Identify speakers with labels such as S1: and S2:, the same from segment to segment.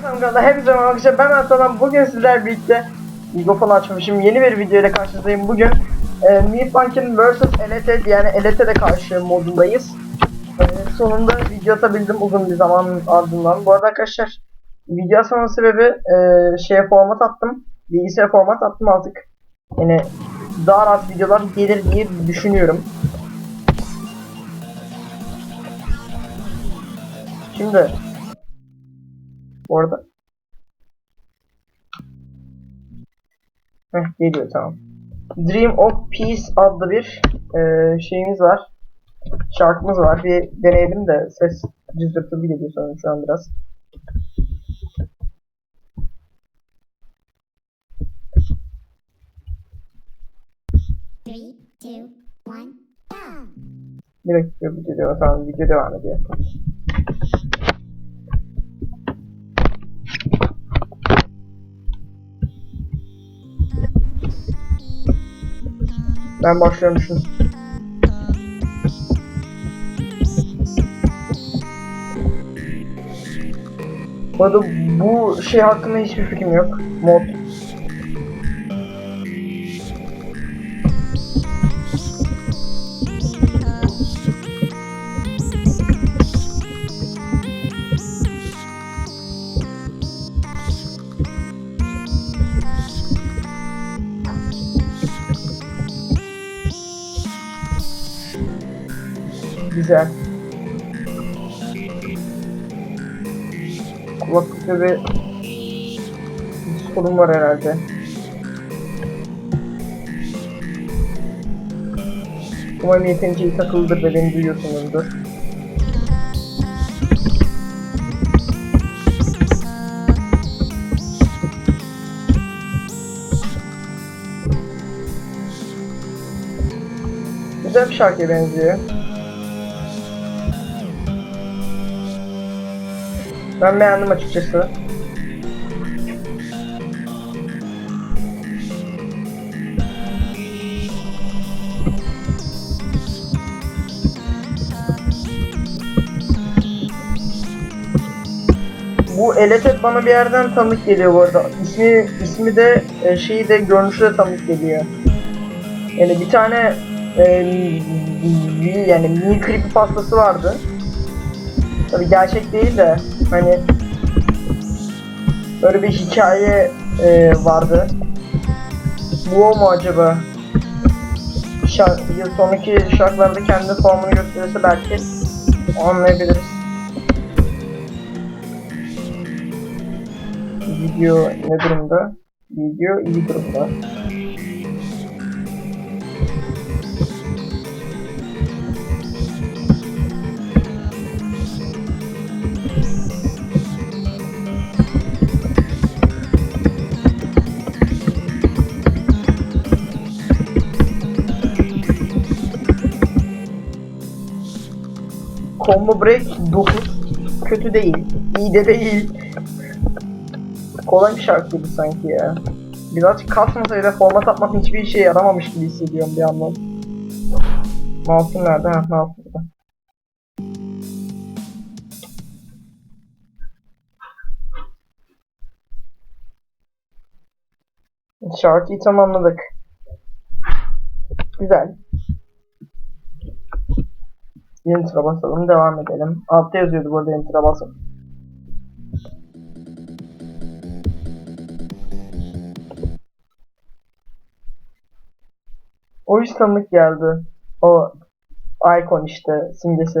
S1: Efendim kanalda hepinize merhaba arkadaşlar. Ben Ertan bugün sizler birlikte mikrofon açmışım. Yeni bir video ile karşınızdayım. Bugün e, Meat vs LT yani LT'de karşı modundayız. E, sonunda video atabildim uzun bir zaman ardından. Bu arada arkadaşlar video atmamın sebebi e, şeye format attım. Bilgisayara format attım artık. Yani daha rahat videolar gelir diye düşünüyorum. Şimdi bu arada Heh, geliyor tamam. Dream of Peace adlı bir e, şeyimiz var. Şarkımız var. Bir deneyelim de ses cızırtılı geliyor sanırım şu an biraz.
S2: Three, two, one, go!
S1: Bir dakika video devam, tamam video devam ediyor. Ben başlıyorum şimdi. Bu bu şey hakkında hiçbir fikrim yok. Mod. Güzel. Kulaklıkta bir sorun var herhalde. Umarım yeterince iyi takılıdır ve beni duyuyorsunuzdur. Güzel bir şarkıya benziyor. Ben beğendim açıkçası. Bu Eletet bana bir yerden tanıdık geliyor bu arada. İsmi, ismi de e, şeyi de görünüşü de tanıdık geliyor. Yani bir tane e, yani mini creepypastası vardı. Tabi gerçek değil de hani böyle bir hikaye e, vardı. Bu o mu acaba? Şarkı, yıl sonraki şarkılarda kendi formunu gösterirse belki anlayabiliriz. Video ne durumda? Video iyi durumda. Combo Break 9 kötü değil. iyi de değil. Kolay bir şarkıydı sanki ya. Birazcık kasmasaydı format atmak hiçbir işe yaramamış gibi hissediyorum bir yandan. Mouse'um nerede? Ha, mouse burada. Şarkıyı tamamladık. Güzel. Enter'a basalım, devam edelim. Altta yazıyordu bu arada Enter'a basın. O yüz tanıdık geldi. O icon işte simgesi.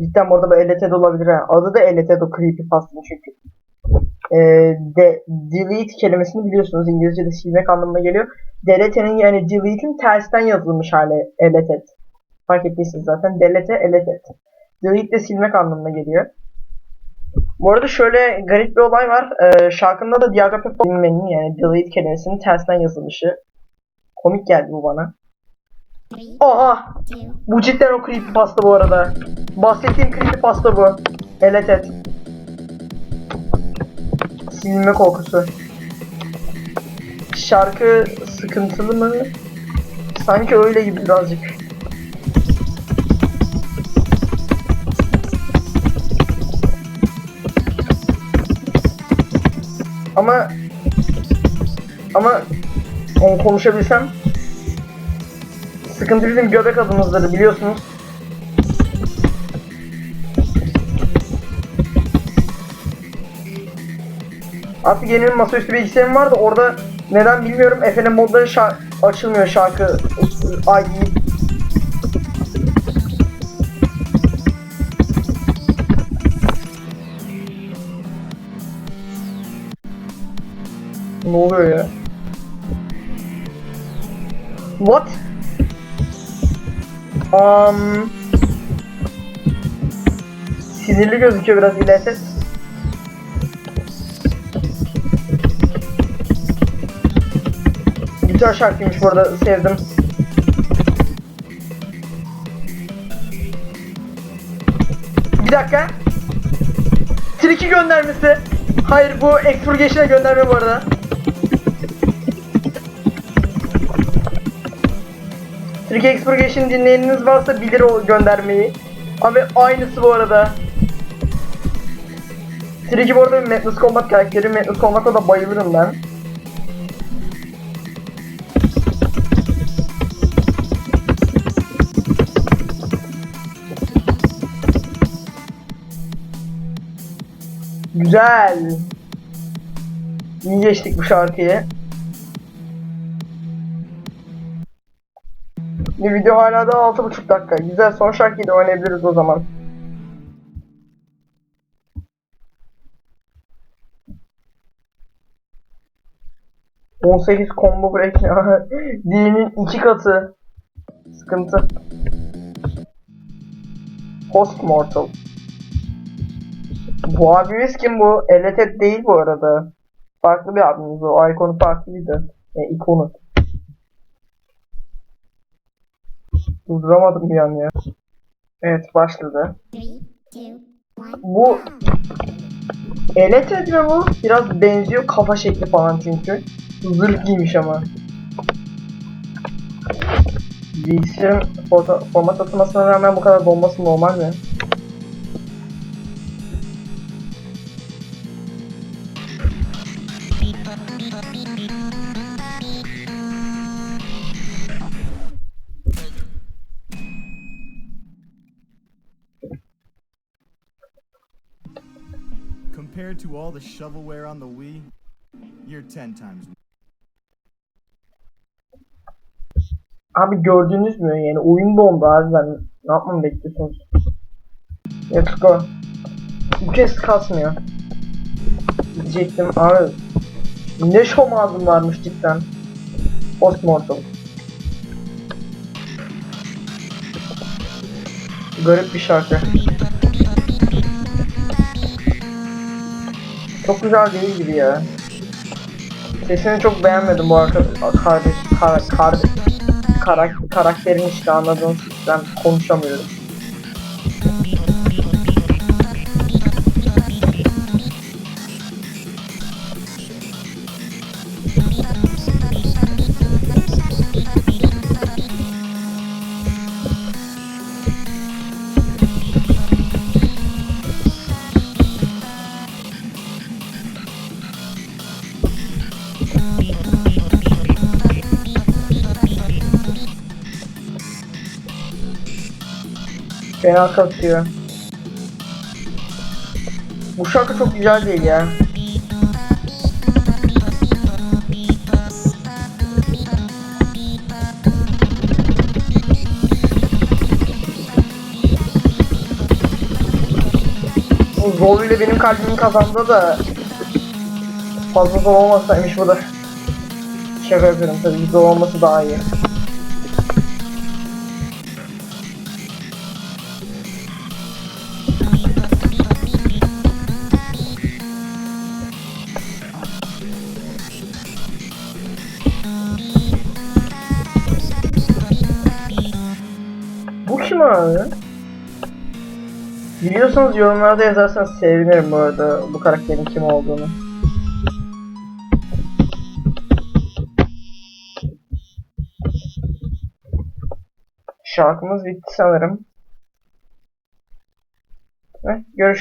S1: Cidden bu arada bu LTD olabilir ha. Adı da LTD creepypasta'nın çünkü. Ee, de, delete kelimesini biliyorsunuz İngilizce'de silmek anlamına geliyor. Delete'nin yani delete'in tersten yazılmış hali LTD. Fark ettiyseniz zaten delete LTD. Delete de silmek anlamına geliyor. Bu arada şöyle garip bir olay var. Ee, şarkında da Diaga Pepo bilmenin yani delete kelimesinin tersten yazılışı. Komik geldi bu bana.
S2: Two,
S1: Bu cidden o creepypasta bu arada. Bahsettiğim creepypasta bu. Evet et. Bilme korkusu. Şarkı sıkıntılı mı? Sanki öyle gibi birazcık. Ama ama onu konuşabilsem sıkıntı bizim göbek adımızdır biliyorsunuz. Artık yeni masaüstü bilgisayarım var da orada neden bilmiyorum Efe'nin modları şar- açılmıyor şarkı ay Ne oluyor ya? What? Um, sinirli gözüküyor biraz ilerset. Güzel şarkıymış bu arada sevdim. Bir dakika. Triki göndermesi. Hayır bu Expurgation'a gönderme bu arada. Trick Expurgation dinleyeniniz varsa bilir o göndermeyi. Abi aynısı bu arada. Tricky bu arada bir Madness Combat karakteri. Madness Combat'a da bayılırım ben. Güzel. İyi geçtik bu şarkıyı. Bir video hala da 6,5 dakika. Güzel son şarkıyı da oynayabiliriz o zaman. ...18 combo break ya. Diğerinin iki katı. Sıkıntı. Host Mortal. Bu abimiz kim bu? Eletet değil bu arada. Farklı bir abimiz o. Ikonu farklıydı. E, ikonu. Durduramadım bir an ya. Evet başladı. Bu Eletet mi bu? Biraz benziyor kafa şekli falan çünkü. Zırh giymiş ama. Bilgisayarın format atılmasına rağmen bu kadar donması normal mi?
S3: Compared to all the shovelware on the Wii, you're 10 times.
S1: Abi gördünüz mü yani oyun dondu abi ben ne yapmamı bekliyorsunuz? Let's go. Bu kez kasmıyor. Diyecektim abi. Ne şom ağzım varmış cidden. Postmortem. Garip bir şarkı. Çok güzel değil gibi ya. Sesini çok beğenmedim bu arka kardeş kar, kar, karak, karakterin işte anladığınız ben konuşamıyorum. Fena kasıyor. Bu şarkı çok güzel değil ya. Bu Zol ile benim kalbimi kazandı da fazla zor olmasaymış bu da. Şaka yapıyorum tabii zor olması daha iyi. Bu kim abi? Biliyorsanız yorumlarda yazarsanız sevinirim bu arada bu karakterin kim olduğunu. Şarkımız bitti sanırım. Heh, görüş